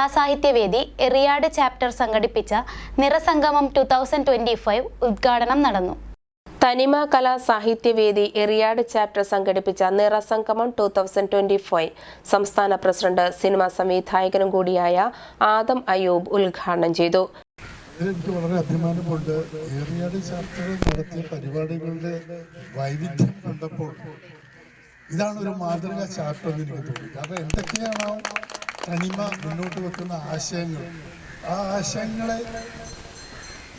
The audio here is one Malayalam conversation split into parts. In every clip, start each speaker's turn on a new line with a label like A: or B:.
A: കലാസാഹിത്യവേദി എറിയാട് ചാപ്റ്റർ സംഘടിപ്പിച്ച നിറസംഗമം ടു തൗസൻഡ് ട്വന്റി ഫൈവ് ഉദ്ഘാടനം നടന്നു.
B: തനിമ കലാ സാഹിത്യവേദി എറിയാട് ചാപ്റ്റർ സംഘടിപ്പിച്ച നിറസംഗമം ടു തൗസൻഡ് ട്വന്റി ഫൈവ് സംസ്ഥാന പ്രസിഡന്റ് സിനിമാ സംവിധായകനും കൂടിയായ ആദം അയൂബ് ഉദ്ഘാടനം ചെയ്തു.
C: എനിക്ക് വളരെ അഭിമാനമുണ്ട്. ഏറിയാട് ചാപ്റ്റർ നടത്തിയ പരിപാടികളുടെ വൈവിധ്യം കണ്ടപ്പോൾ ഇതാണ് ഒരു മാതൃക ചാപ്റ്റർ എന്ന് എനിക്ക് തോന്നി. കാരണം എന്തൊക്കെയാണോ തനിമ മുന്നോട്ട് വെക്കുന്ന ആശയങ്ങൾ. ആ ആശയങ്ങളെ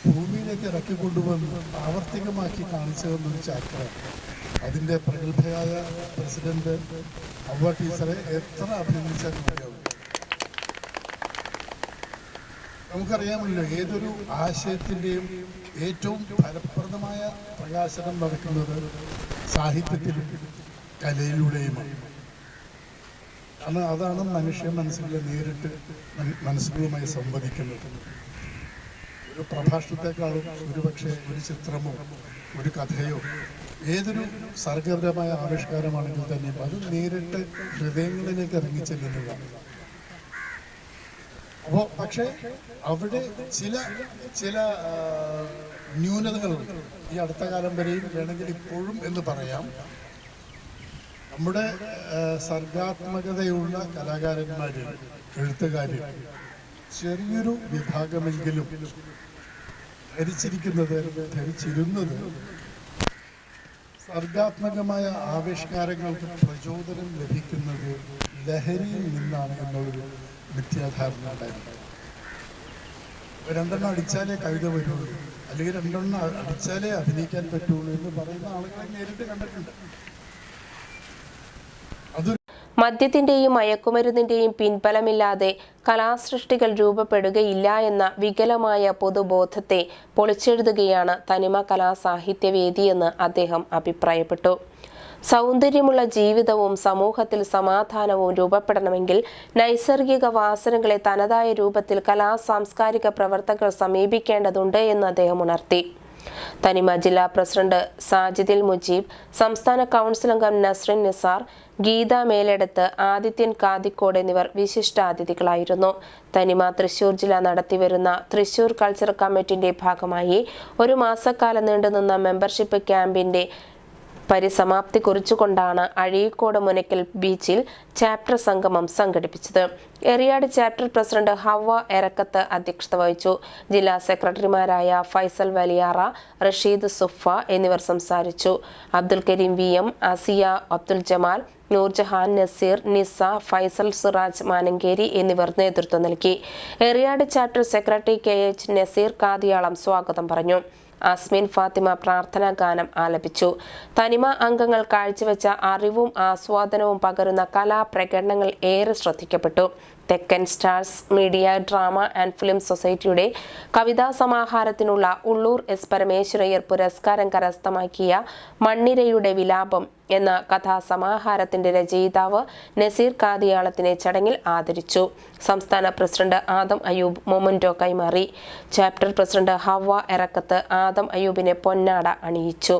C: ഭൂമിയിലേക്ക് ഇറക്കി കൊണ്ടുവന്ന് പ്രാവർത്തികമാക്കി കാണിച്ചു തന്നൊരു ചാപ്റ്ററാണ് അതിന്റെ പ്രഗത്ഭയായ പ്രസിഡന്റ് അവ ടീച്ചറെ എത്ര അഭിനന്ദിച്ചാൽ മതിയാവും നമുക്കറിയാമല്ലോ ഏതൊരു ആശയത്തിന്റെയും ഏറ്റവും ഫലപ്രദമായ പ്രകാശനം നടക്കുന്നത് സാഹിത്യത്തിലും കലയിലൂടെയുമാണ്. കാരണം അതാണ് മനുഷ്യ മനസ്സുകളെ നേരിട്ട് മനസ്സുകളുമായി സംവദിക്കുന്നത്. ഒരു പ്രഭാഷണത്തെക്കാളും ഒരുപക്ഷെ ഒരു ചിത്രമോ ഒരു കഥയോ ഏതൊരു സർഗപരമായ ആവിഷ്കാരമാണെങ്കിൽ തന്നെയും അത് നേരിട്ട് ഹൃദയങ്ങളിലേക്ക് ഇറങ്ങിച്ചെല്ലുന്നതാണ് അപ്പോൾ പക്ഷേ അവിടെ ചില ചില ന്യൂനതകളുണ്ട്. ഈ അടുത്ത കാലം വരെയും വേണമെങ്കിൽ ഇപ്പോഴും എന്ന് പറയാം. നമ്മുടെ സർഗാത്മകതയുള്ള കലാകാരന്മാരിൽ എഴുത്തുകാരിൽ ചെറിയൊരു വിഭാഗമെങ്കിലും ധരിച്ചിരിക്കുന്നത് ധരിച്ചിരുന്നത് സർഗാത്മകമായ ആവിഷ്കാരങ്ങൾക്ക് പ്രചോദനം ലഭിക്കുന്നത് ലഹരിയിൽ നിന്നാണ് എന്നുള്ളൊരു മിഥ്യാധാരണ ഉണ്ടായിരുന്നു രണ്ടെണ്ണം അടിച്ചാലേ കവിത വരുള്ളൂ. അല്ലെങ്കിൽ രണ്ടെണ്ണം അടിച്ചാലേ അഭിനയിക്കാൻ പറ്റുള്ളൂ എന്ന് പറയുന്ന ആളുകളെ നേരിട്ട് കണ്ടിട്ടുണ്ട്.
B: മദ്യത്തിന്റെയും മയക്കുമരുന്നിന്റെയും പിൻബലമില്ലാതെ കലാസൃഷ്ടികൾ രൂപപ്പെടുകയില്ല എന്ന വികലമായ പൊതുബോധത്തെ പൊളിച്ചെഴുതുകയാണ് തനിമ കലാസാഹിത്യവേദിയെന്ന് അദ്ദേഹം അഭിപ്രായപ്പെട്ടു. സൗന്ദര്യമുള്ള ജീവിതവും സമൂഹത്തിൽ സമാധാനവും രൂപപ്പെടണമെങ്കിൽ നൈസർഗിക വാസനകളെ തനതായ രൂപത്തിൽ കലാ സാംസ്കാരിക പ്രവർത്തകർ സമീപിക്കേണ്ടതുണ്ട് എന്ന് അദ്ദേഹം ഉണർത്തി. തനിമ ജില്ലാ പ്രസിഡന്റ് സാജിദിൽ മുജീബ് സംസ്ഥാന കൗൺസിൽ അംഗം നസ്രിൻ നിസാർ ഗീത മേലെടുത്ത് ആദിത്യൻ കാതിക്കോട് എന്നിവർ വിശിഷ്ടാതിഥികളായിരുന്നു തനിമ തൃശൂർ ജില്ല നടത്തിവരുന്ന തൃശൂർ കൾച്ചർ കമ്മിറ്റിന്റെ ഭാഗമായി ഒരു മാസക്കാലം നീണ്ടുനിന്ന മെമ്പർഷിപ്പ് ക്യാമ്പിന്റെ പരിസമാപ്തി കുറിച്ചുകൊണ്ടാണ് അഴീക്കോട് മുനക്കൽ ബീച്ചിൽ ചാപ്റ്റർ സംഗമം സംഘടിപ്പിച്ചത്. എറിയാട് ചാപ്റ്റർ പ്രസിഡന്റ് ഹവ എരക്കത്ത് അധ്യക്ഷത വഹിച്ചു. ജില്ലാ സെക്രട്ടറിമാരായ ഫൈസൽ വലിയാറ റഷീദ് സുഫ എന്നിവർ സംസാരിച്ചു. അബ്ദുൽ കരീം വി എം അസിയ അബ്ദുൽ ജമാൽ നൂർജഹാൻ നസീർ നിസ ഫൈസൽ സിറാജ് മാനങ്കേരി എന്നിവർ നേതൃത്വം നൽകി. Eriyad chapter secretary K H Naseer Kathiyalam സ്വാഗതം പറഞ്ഞു. ആസ്മിൻ ഫാത്തിമ പ്രാർത്ഥനാ ഗാനം ആലപിച്ചു. തനിമ അംഗങ്ങൾ കാഴ്ചവെച്ച അറിവും ആസ്വാദനവും പകരുന്ന കലാപ്രകടനങ്ങൾ ഏറെ ശ്രദ്ധിക്കപ്പെട്ടു. Thekkan stars media drama and film സൊസൈറ്റിയുടെ കവിതാ സമാഹാരത്തിനുള്ള ഉള്ളൂർ എസ് പരമേശ്വരയ്യർ പുരസ്കാരം കരസ്ഥമാക്കിയ മണ്ണിരയുടെ വിലാപം എന്ന കഥാസമാഹാരത്തിന്റെ രചയിതാവ് നസീർ കാതിയാളത്തിനെ ചടങ്ങിൽ ആദരിച്ചു. സംസ്ഥാന പ്രസിഡന്റ് ആദം അയൂബ് മൊമന്റോ കൈമാറി. ചാപ്റ്റർ പ്രസിഡന്റ് ഹവ്വ എറക്കത്ത് ആദം അയൂബിനെ പൊന്നാട അണിയിച്ചു.